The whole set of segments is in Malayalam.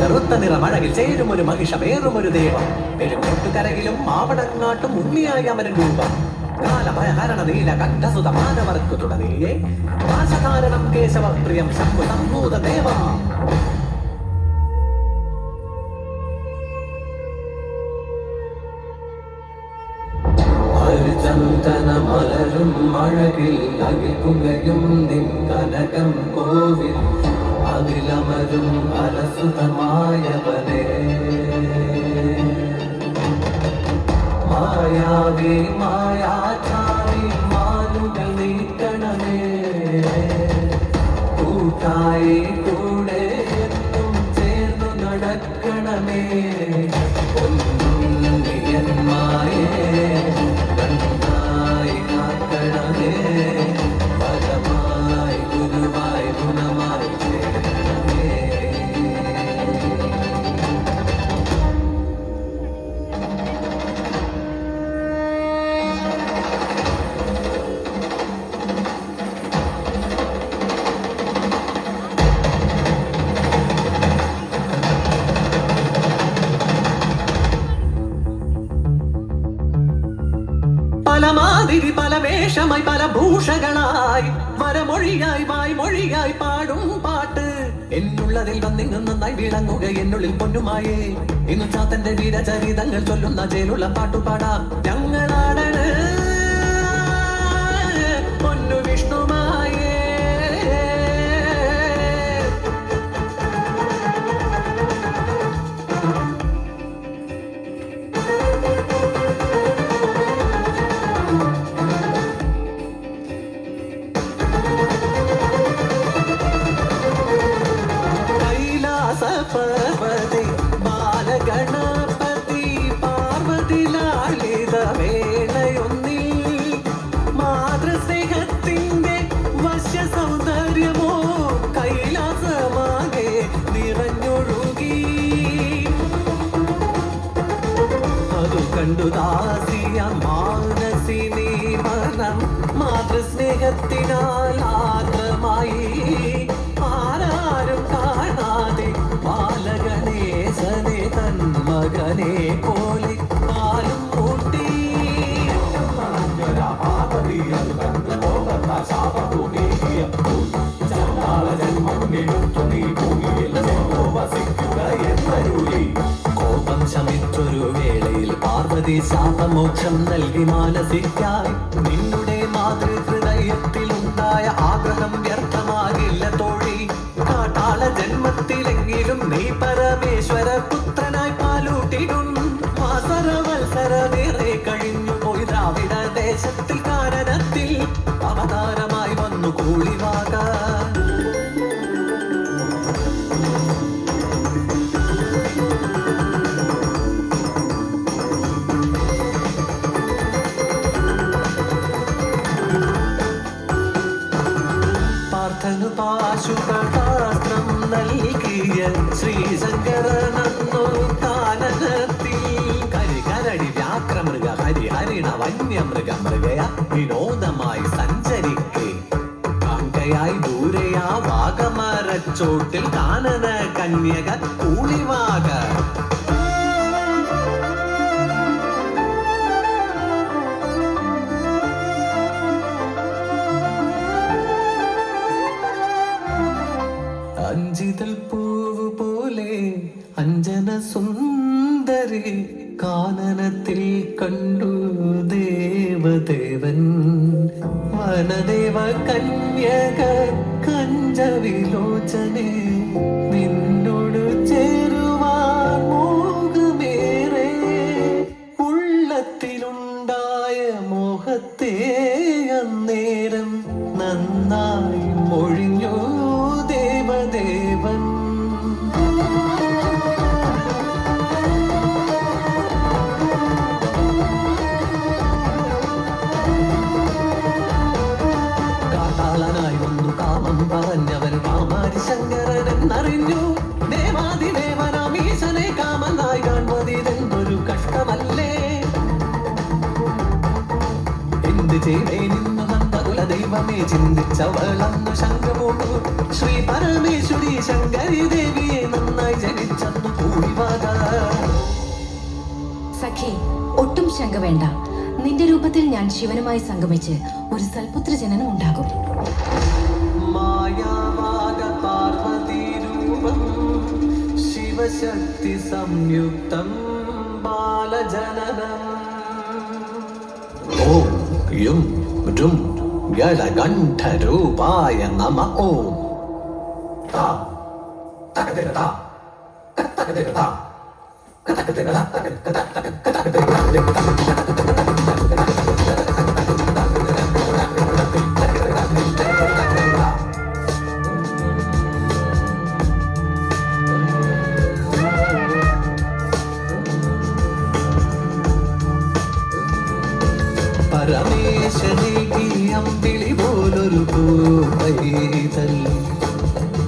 കറുത്ത നിറമഴകിൽ ചേരും ഒരു മഹിഷ വേറും ഒരു ദേവം പെരുങ്കൊട്ടുകരകിലും മാവടങ്ങാട്ടും ഉണ്ണിയായ അമരൻ രൂപം കാലഭയഹരണ നീല കണ്ഠസുത മാനവർക്കു തുടങ്ങിയേ ഭാഷകാരണം കേശവ പ്രിയം ശംഭു സംഭൂത മഴകിൽ അകിൽപുകയും നിൻ കനകം കോവിൽ അതിലമരും അലസുതമായവനെ. മായാവി മായാചാരി മാലുകൾ നീക്കണമേ. കൂട്ടായി കൂടെ ചേർന്നു നടക്കണമേ. പല വേഷമായി പല ഭൂഷകളായി വരമൊഴിയായി വായ്മൊഴിയായി പാടും പാട്ട്. എന്നുള്ളതിൽ വന്നിങ്ങ് നന്നായി വിളങ്ങുക എന്നുള്ളിൽ പൊന്നുമായേ. ഇന്നും ചാത്തന്റെ വീരചരിതങ്ങൾ ചൊല്ലുന്ന ചേലുള്ള പാട്ടുപാടാം. ഞങ്ങളാടണ് പർവതി ബാലഗണപതി പാർവതി ലാളിത വേളയൊന്നിൽ മാതൃസ്നേഹത്തിന്റെ വശ്യ സൗന്ദര്യമോ കൈലാസമാകെ നിറഞ്ഞൊഴുകി. അതു കണ്ടു ദാസിയ മാനസിനി മനം മാതൃസ്നേഹത്തിനാൽ ആർദ്രമായി. ആരാരും കാണാതെ ബാലഗണേശനെ തൻ മകനെ പോലെ പാലും കൂട്ടി. കോപം ശമിച്ചൊരു വേളയിൽ പാർവതി ശാപമോക്ഷം നൽകി മാനസിക്കായി. നിന്നുടെ മാതൃഹൃദയത്തിൽ పరమేశ్వర നൽകിയ ശ്രീശങ്കരനന്നു കാനനത്തിൽ കരികരടി വ്യാക്രമൃഗ ഹരിഹരിണ വന്യമൃഗ മൃഗയ വിനോദമായി സഞ്ചരിക്കെ കാങ്കയായി വാഗമരച്ചോട്ടിൽ കാനന കന്യക കൂളിവാക സുന്ദരി കാനനത്തിൽ കണ്ടു ദേവദേവൻ. വനദേവ കന്യക കഞ്ചവിലോചനെ മാത്രമേ ചിന്തിച്ചവളന്നു ശങ്കമോട്ടു ശ്രീ പരമേശ്വരി ശങ്കരി ദേവിയെ നന്നായി ജനിച്ചെന്നു കൂടി വാദ സഖി ഒട്ടും ശങ്ക വേണ്ട. നിന്റെ രൂപത്തിൽ ഞാൻ ശിവനുമായി സംഗമിച്ച് ഒരു സൽപുത്ര ജനനം ഉണ്ടാകും. മായാവാദ പാർവതി രൂപം ശിവശക്തി സംയുക്തം ബാലജനനം. ഓം யும் டும் ஏழகண்ட ரூபாய நமோ தா தகதிரதா தகதிரதா தகதிரதா தகதிரதா தகதிரதா പരമേശ്വരിക്ക് അമ്പിളി പോലൊരു പൂവൈതൽ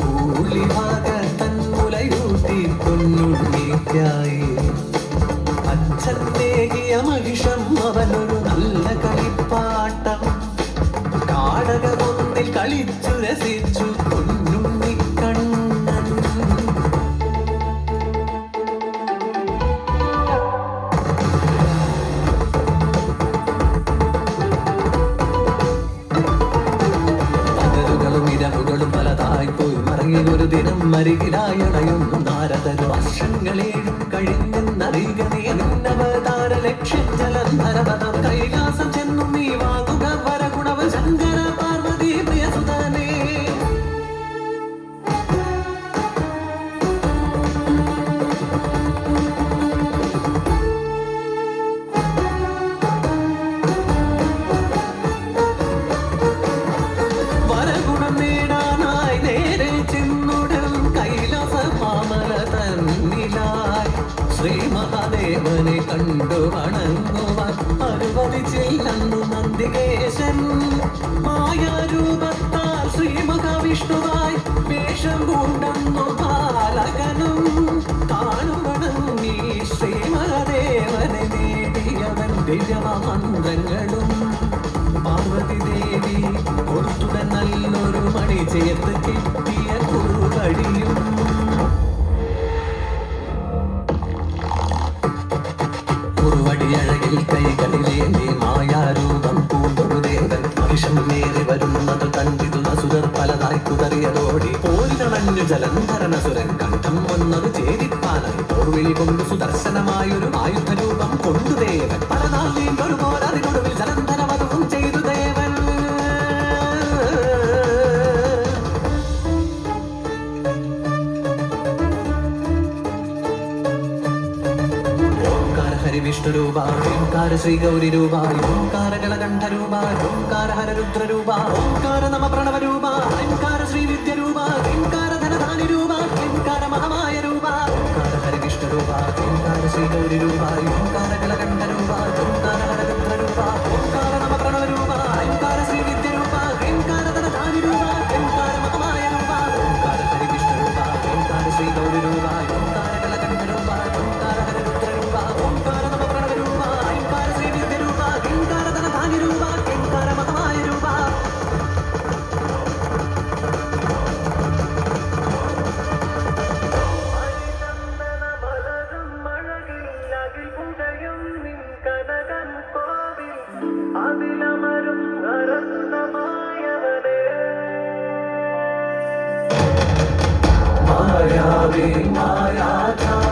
പൂളിവാക തന്മുലയൂട്ടി പൊന്നുണ്ണിക്കായി അച്ഛൻ നേകിയ മഹിഷം അവനൊരു നല്ല കളിപ്പാട്ടം കാടകമൊന്നിൽ കളിച്ചു രസിച്ചു வருகிறாய் அணையும் തന്നിലായി ശ്രീ മഹാദേവനെ കണ്ടു വണങ്ങുവാൻ അനുവദിച്ചില്ലെന്നു നന്ദികേശൻ. മായാരൂപത്താൽ ശ്രീ മഹാവിഷ്ണുവായി വേഷം കൊണ്ടെന്നു ബാലകനും കാണുവണം നീ ശ്രീ മഹാദേവനെ നേടിയവൻ ദിവ്യമന്ത്രങ്ങളും പാർവതി ദേവി കൊടുത്തുടൻ നല്ലൊരു മണി ചേർത്ത് കിട്ടിയ കുറുവടിയും നേറി വരുന്നത് കണ്ടിതു നസുരർ പലതായി കുതറിയതോടി പോരിനണഞ്ഞു ജലന്ധരനസുരൻ കണ്ഠം വന്നത് ചേരിപ്പാനായി പോർവിളി കൊണ്ട് സുദർശനമായൊരു ആയുധരൂപം കൊണ്ടു ദേവൻ പലനാൾ നീണ്ടൊരു ഓംകാര ഹരി വിഷ്ണു രൂപ ഓംകാര ശ്രീ ഗൗരി രൂപ ഓംകാര ഗളകണ്ഠ രൂപ ഓംകാര ഹര രുദ്ര രൂപ ഓംകാര നമ പ്രണവ രൂപ ഓംകാര ശ്രീ വിദ്യ രൂപ ഓംകാര ധനധാനി രൂപ ഓംകാര മഹമായ രൂപ ഓംകാര ഹരി വിഷ്ണു രൂപ ഓംകാര ശ്രീ ഗൗരി രൂപ ഓംകാര ഗളകണ്ഠ രൂപ ഓംകാര Maya, Maya, Maya.